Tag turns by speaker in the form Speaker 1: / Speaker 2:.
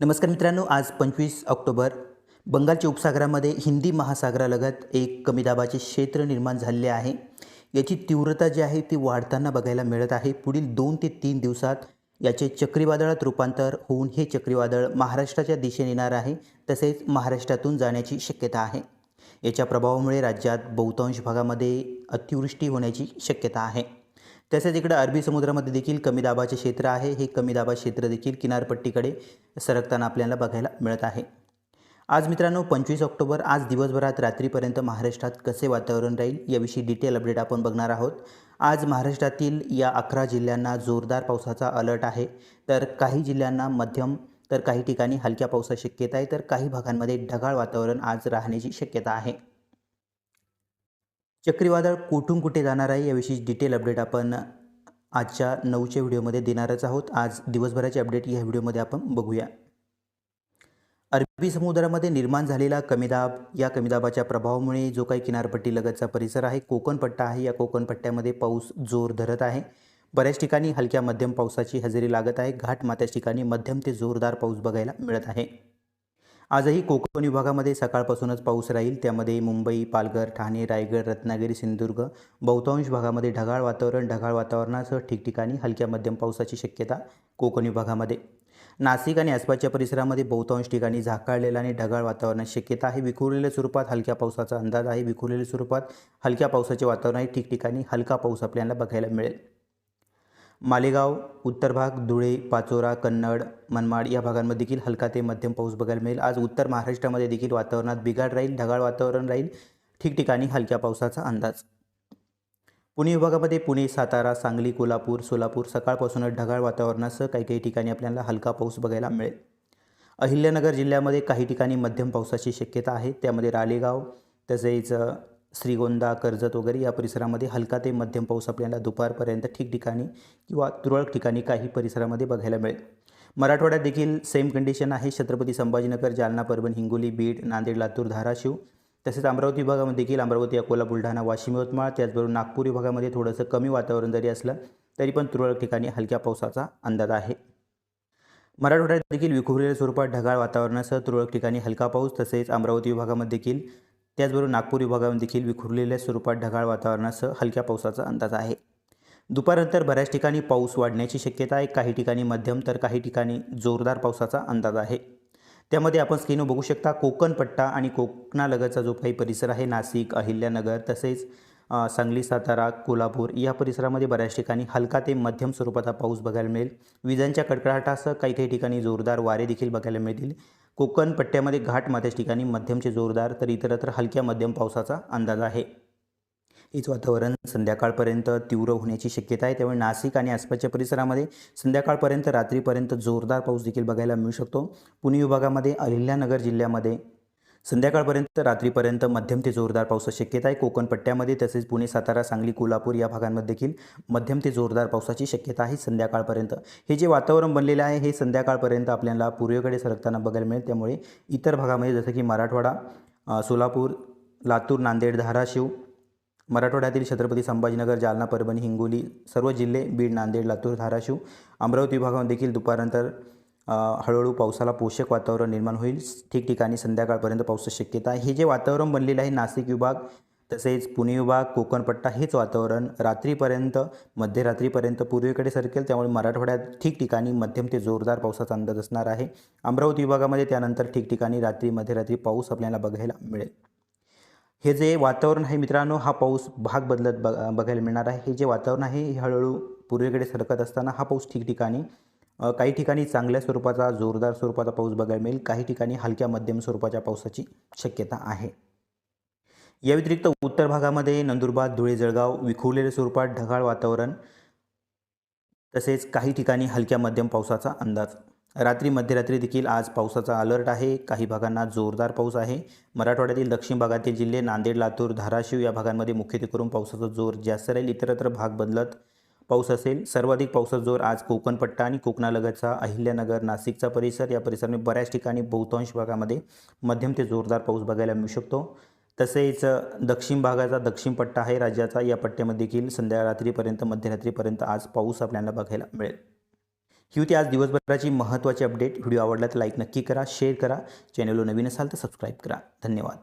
Speaker 1: नमस्कार मित्रांनो आज पंचवीस ऑक्टोबर. बंगालच्या उपसागरामध्ये हिंदी महासागरालगत एक कमी दाबाचे क्षेत्र निर्माण झालेले आहे. याची तीव्रता जी आहे ती वाढताना बघायला मिळत आहे. पुढील दोन ते तीन दिवसात याचे चक्रीवादळात रूपांतर होऊन हे चक्रीवादळ महाराष्ट्राच्या दिशेने येणार आहे तसेच महाराष्ट्रातून जाण्याची शक्यता आहे. याच्या प्रभावामुळे राज्यात बहुतांश भागामध्ये अतिवृष्टी होण्याची शक्यता आहे. तसेच इकडं अरबी समुद्रामध्ये देखील कमी दाबाचे क्षेत्र आहे. हे कमी दाबा क्षेत्र देखील किनारपट्टीकडे सरकताना आपल्याला बघायला मिळत आहे. आज मित्रांनो पंचवीस ऑक्टोबर आज दिवसभरात रात्रीपर्यंत महाराष्ट्रात कसे वातावरण राहील याविषयी डिटेल अपडेट आपण बघणार आहोत. आज महाराष्ट्रातील या अकरा जिल्ह्यांना जोरदार पावसाचा अलर्ट आहे. तर काही जिल्ह्यांना मध्यम तर काही ठिकाणी हलक्या पावसाची शक्यता आहे. तर काही भागांमध्ये ढगाळ वातावरण आज राहण्याची शक्यता आहे. चक्रीवादळ कुठून कुठे जाणार आहे याविषयी डिटेल अपडेट आपण आजच्या नऊच्या व्हिडिओमध्ये देणारच आहोत. आज दिवसभराचे अपडेट या व्हिडिओमध्ये आपण बघूया. अरबी समुद्रामध्ये निर्माण झालेला कमीदाब या कमीदाबाच्या प्रभावामुळे जो काही किनारपट्टी लगतचा परिसर आहे कोकणपट्टा आहे. या कोकणपट्ट्यामध्ये पाऊस जोर धरत आहे. बऱ्याच ठिकाणी हलक्या मध्यम पावसाची हजेरी लागत आहे. घाट मात्याच ठिकाणी मध्यम ते जोरदार पाऊस बघायला मिळत आहे. आजही कोकण विभागामध्ये सकाळपासूनच पाऊस राहील. त्यामध्ये मुंबई पालघर ठाणे रायगड रत्नागिरी सिंधुदुर्ग बहुतांश भागामध्ये ढगाळ वातावरण ढगाळ वातावरणासह ठिकठिकाणी हलक्या मध्यम पावसाची शक्यता कोकण विभागामध्ये. नाशिक आणि आसपासच्या परिसरामध्ये बहुतांश ठिकाणी झाकाळलेला आणि ढगाळ वातावरणाची शक्यता आहे. विखुरलेल्या स्वरूपात हलक्या पावसाचा अंदाज आहे. विखुरलेल्या स्वरूपात हलक्या पावसाचे वातावरण आहे. ठिकठिकाणी हलका पाऊस आपल्याला बघायला मिळेल. मालेगाव उत्तर भाग धुळे पाचोरा कन्नड मनमाड या भागांमध्ये देखील हलका ते मध्यम पाऊस बघायला मिळेल. आज उत्तर महाराष्ट्रामध्ये देखील वातावरणात बिघाड राहील ढगाळ वातावरण राहील. ठिकठिकाणी हलक्या पावसाचा अंदाज. पुणे विभागामध्ये पुणे सातारा सांगली कोल्हापूर सोलापूर सकाळपासूनच ढगाळ वातावरणासह काही काही ठिकाणी आपल्याला हलका पाऊस बघायला मिळेल. अहिल्यानगर जिल्ह्यामध्ये काही ठिकाणी मध्यम पावसाची शक्यता आहे. त्यामध्ये रालेगाव तसेच श्रीगोंदा कर्जत वगैरे या परिसरामध्ये हलका ते मध्यम पाऊस आपल्याला दुपारपर्यंत ठिकठिकाणी किंवा तुरळक ठिकाणी काही परिसरामध्ये बघायला मिळेल. मराठवाड्यात देखील सेम कंडिशन आहे. छत्रपती संभाजीनगर जालना परभणी हिंगोली बीड नांदेड लातूर धाराशिव तसेच अमरावती विभागामध्ये देखील अमरावती अकोला बुलढाणा वाशिम यवतमाळ त्याचबरोबर नागपूर विभागामध्ये थोडंसं कमी वातावरण जरी असलं तरी पण तुरळक ठिकाणी हलक्या पावसाचा अंदाज आहे. मराठवाड्यात देखील विखुरलेल्या स्वरूपात ढगाळ वातावरणासह तुरळक ठिकाणी हलका पाऊस तसेच अमरावती विभागामध्ये देखील त्याचबरोबर नागपूर विभागामध्ये देखील विखुरलेल्या स्वरूपात ढगाळ वातावरणासह हलक्या पावसाचा अंदाज आहे. दुपारनंतर बऱ्याच ठिकाणी पाऊस वाढण्याची शक्यता आहे. काही ठिकाणी मध्यम तर काही ठिकाणी जोरदार पावसाचा अंदाज आहे. त्यामध्ये आपण स्क्रीनवर बघू शकता कोकण पट्टा आणि कोकणालगतचा जो काही परिसर आहे नाशिक अहिल्यानगर तसेच सांगली सातारा कोल्हापूर या परिसरामध्ये बऱ्याच ठिकाणी हलका ते मध्यम स्वरूपाचा पाऊस बघायला मिळेल. विजांच्या कडकडाटासह काही काही ठिकाणी जोरदार वारे देखील बघायला मिळतील. कोकण पट्ट्यामध्ये घाट माथ्याच ठिकाणी मध्यमचे जोरदार तर इतरत्र हलक्या मध्यम पावसाचा अंदाज आहे. हेच वातावरण संध्याकाळपर्यंत तीव्र होण्याची शक्यता आहे. त्यामुळे नाशिक आणि आसपासच्या परिसरामध्ये संध्याकाळपर्यंत रात्रीपर्यंत जोरदार पाऊस देखील बघायला मिळू शकतो. पुणे विभागामध्ये अहिल्यानगर जिल्ह्यामध्ये संध्याकाळपर्यंत रात्रीपर्यंत मध्यम ते जोरदार पावसाची शक्यता आहे. कोकण पट्ट्यामध्ये तसेच पुणे सातारा सांगली कोल्हापूर या भागांमध्ये देखील मध्यम ते जोरदार पावसाची शक्यता आहे संध्याकाळपर्यंत. हे जे वातावरण बनलेलं आहे हे संध्याकाळपर्यंत आपल्याला पूर्वेकडे सरकताना बघायला मिळेल. त्यामुळे इतर भागामध्ये जसं की मराठवाडा सोलापूर लातूर नांदेड धाराशिव मराठवाड्यातील छत्रपती संभाजीनगर जालना परभणी हिंगोली सर्व जिल्हे बीड नांदेड लातूर धाराशिव अमरावती विभागामध्ये देखील दुपारनंतर हळूहळू पावसाला पोषक वातावरण निर्माण होईल. ठिकठिकाणी संध्याकाळपर्यंत पावसाची शक्यता आहे. हे जे वातावरण बनलेलं आहे नाशिक विभाग तसेच पुणे विभाग कोकणपट्टा हेच वातावरण रात्रीपर्यंत मध्यरात्रीपर्यंत पूर्वेकडे सरकेल. त्यामुळे मराठवाड्यात ठिकठिकाणी मध्यम ते जोरदार पावसाचा अंदाज असणार आहे. अमरावती विभागामध्ये त्यानंतर ठिकठिकाणी रात्री मध्यरात्री पाऊस आपल्याला बघायला मिळेल. हे जे वातावरण आहे मित्रांनो हा पाऊस भाग बदलत बघायला मिळणार आहे. हे जे वातावरण आहे हे हळूहळू पूर्वेकडे सरकत असताना हा पाऊस ठिकठिकाणी काही ठिकाणी चांगल्या स्वरूपाचा जोरदार स्वरूपाचा पाऊस बघायला मिळेल. काही ठिकाणी हलक्या मध्यम स्वरूपाच्या पावसाची शक्यता आहे. या व्यतिरिक्त उत्तर भागामध्ये नंदुरबार धुळे जळगाव विखुरलेल्या स्वरूपात ढगाळ वातावरण तसेच काही ठिकाणी हलक्या मध्यम पावसाचा अंदाज. रात्री मध्यरात्री देखील आज पावसाचा अलर्ट आहे. काही भागांना जोरदार पाऊस आहे. मराठवाड्यातील दक्षिण भागातील जिल्हे नांदेड लातूर धाराशिव या भागांमध्ये मुख्यत्वे करून पावसाचा जोर जास्त राहील. इतरत्र भाग बदलत पाऊस असेल सर्वाधिक पावसाचा जोर आज कोकणपट्टा आणि कोकणालगतचा अहिल्यानगर नाशिकचा परिसर. या परिसरामध्ये बऱ्याच ठिकाणी बहुतांश भागामध्ये मध्यम ते जोरदार पाऊस बघायला मिळू शकतो. तसेच दक्षिण भागाचा दक्षिण पट्टा आहे. राज्याचा या पट्ट्यामध्ये देखील संध्या रात्रीपर्यंत मध्यरात्रीपर्यंत आज पाऊस आपल्याला बघायला मिळेल. ही होती आज दिवसभराची महत्त्वाची अपडेट. व्हिडिओ आवडला तर लाईक नक्की करा शेअर करा. चॅनलवर नवीन असाल तर सबस्क्राईब करा. धन्यवाद.